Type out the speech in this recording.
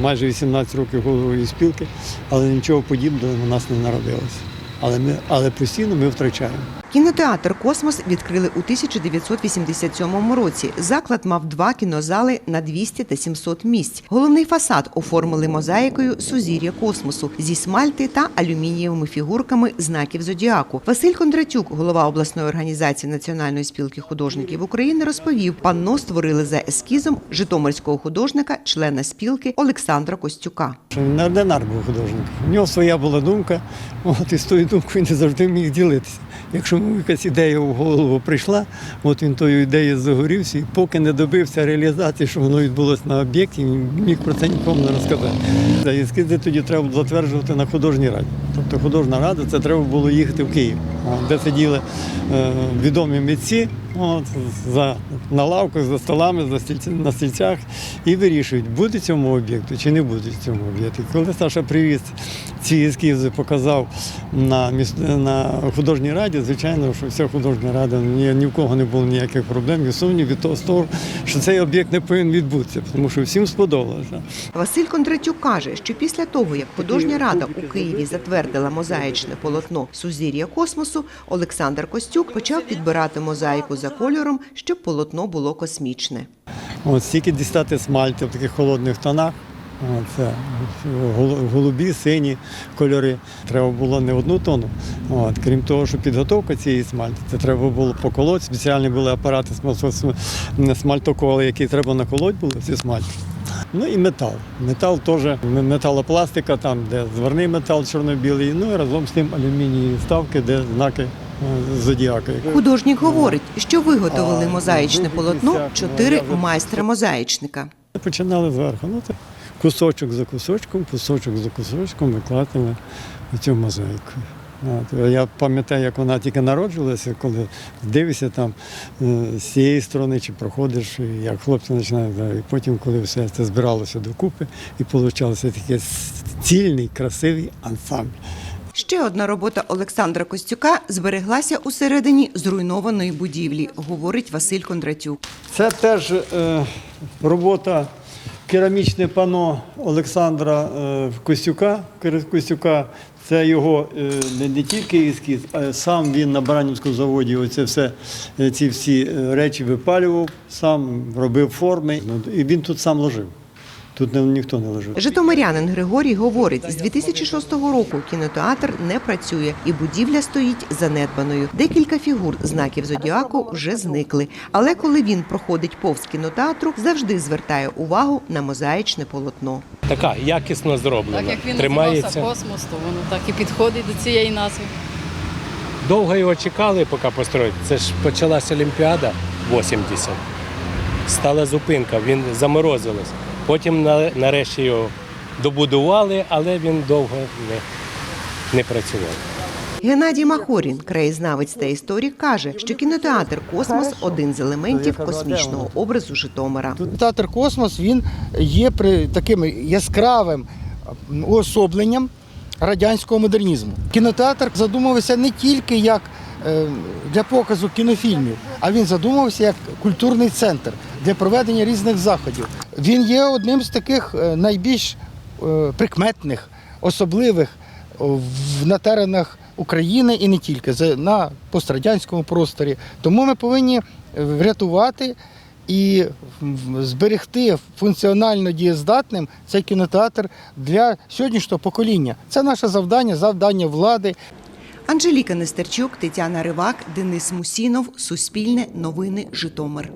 майже 18 років головою спілки, але нічого подібного у нас не народилося. Але ми, але постійно ми втрачаємо. Кінотеатр Космос відкрили у 1987 році. Заклад мав два кінозали на 200 та 700 місць. Головний фасад оформили мозаїкою сузір'я космосу зі смальти та алюмінієвими фігурками знаків зодіаку. Василь Кондратюк, голова обласної організації Національної спілки художників України, розповів, панно створили за ескізом житомирського художника, члена спілки Олександра Костюка. Неординар був художник. У нього своя була думка, от і з тою думкою не завжди міг ділитися. Якщо йому якась ідея в голову прийшла, от він тою ідеєю загорівся, і поки не добився реалізації, що воно відбулося на об'єкті, він міг про це нікому не розказати. Ескізи тоді треба було затверджувати на художній раді. Тобто художня рада це треба було їхати в Київ, де сиділи е, відомі митці от, за, на лавках, за столами, за стільці, на стільцях і вирішують, буде цьому об'єкту чи не буде цьому об'єкту. Коли Саша привіз ці ескізи, показав на, на художній раді, звичайно, що вся художня рада ні, ні в кого не було ніяких проблем і сумнів від того, що цей об'єкт не повинен відбутися, тому що всім сподобалося. Василь Кондратюк каже, що після того, як художня рада у Києві затвердила мозаїчне полотно Сузір'я космосу, Олександр Костюк почав підбирати мозаїку за кольором, щоб полотно було космічне. От стільки дістати смальти в таких холодних тонах. Це голубі, сині кольори. Треба було не одну тону. От, крім того, що підготовка цієї смальти, це треба було поколоти. Спеціальні були апарати смал- смальтоколи, які треба наколоть було ці смальти. Ну і метал. Метал теж металопластика, там, де зварний метал чорно-білий, ну і разом з тим алюмінієві ставки, де знаки е, зодіака. Художник говорить, що виготовили мозаїчне полотно чотири я майстра-мозаїчника. Починали зверху. Ну, це кусочок за кусочком, кусочок за кусочком викладали цю мозаїку. От, я пам'ятаю, як вона тільки народжувалася, коли дивишся там е, з цієї сторони чи проходиш, і як хлопці починають. І потім, коли все це збиралося докупи, і получався такий цільний, красивий ансамбль. Ще одна робота Олександра Костюка збереглася усередині зруйнованої будівлі, говорить Василь Кондратюк. Це теж е, робота керамічне пано Олександра е, Костюка. Костюка. Це його е, не, тільки ескіз, а сам він на Баранівському заводі оце все, е, ці всі речі випалював, сам робив форми. Ну, І він тут сам ложив. Тут не, ніхто не лежив. Житомирянин Григорій говорить, з 2006 року кінотеатр не працює і будівля стоїть занедбаною. Декілька фігур знаків зодіаку вже зникли. Але коли він проходить повз кінотеатру, завжди звертає увагу на мозаїчне полотно. Така якісно зроблена. Так як він Тримається. називався космос, то воно так і підходить до цієї назви. Довго його чекали, поки построїть. Це ж почалася Олімпіада 80. Стала зупинка, він заморозилась. Потім нарешті його добудували, але він довго не, не працював. Геннадій Махорін, краєзнавець та історик, каже, що кінотеатр Космос один з елементів космічного образу Житомира. Театр Космос він є при таким яскравим уособленням радянського модернізму. Кінотеатр задумувався не тільки як е, для показу кінофільмів, а він задумувався як культурний центр для проведення різних заходів. Він є одним з таких е, найбільш е, прикметних, особливих в на теренах України і не тільки на пострадянському просторі. Тому ми повинні е, врятувати і зберегти функціонально дієздатним цей кінотеатр для сьогоднішнього покоління. Це наше завдання, завдання влади. Анжеліка Нестерчук, Тетяна Ривак, Денис Мусінов, Суспільне, Новини, Житомир.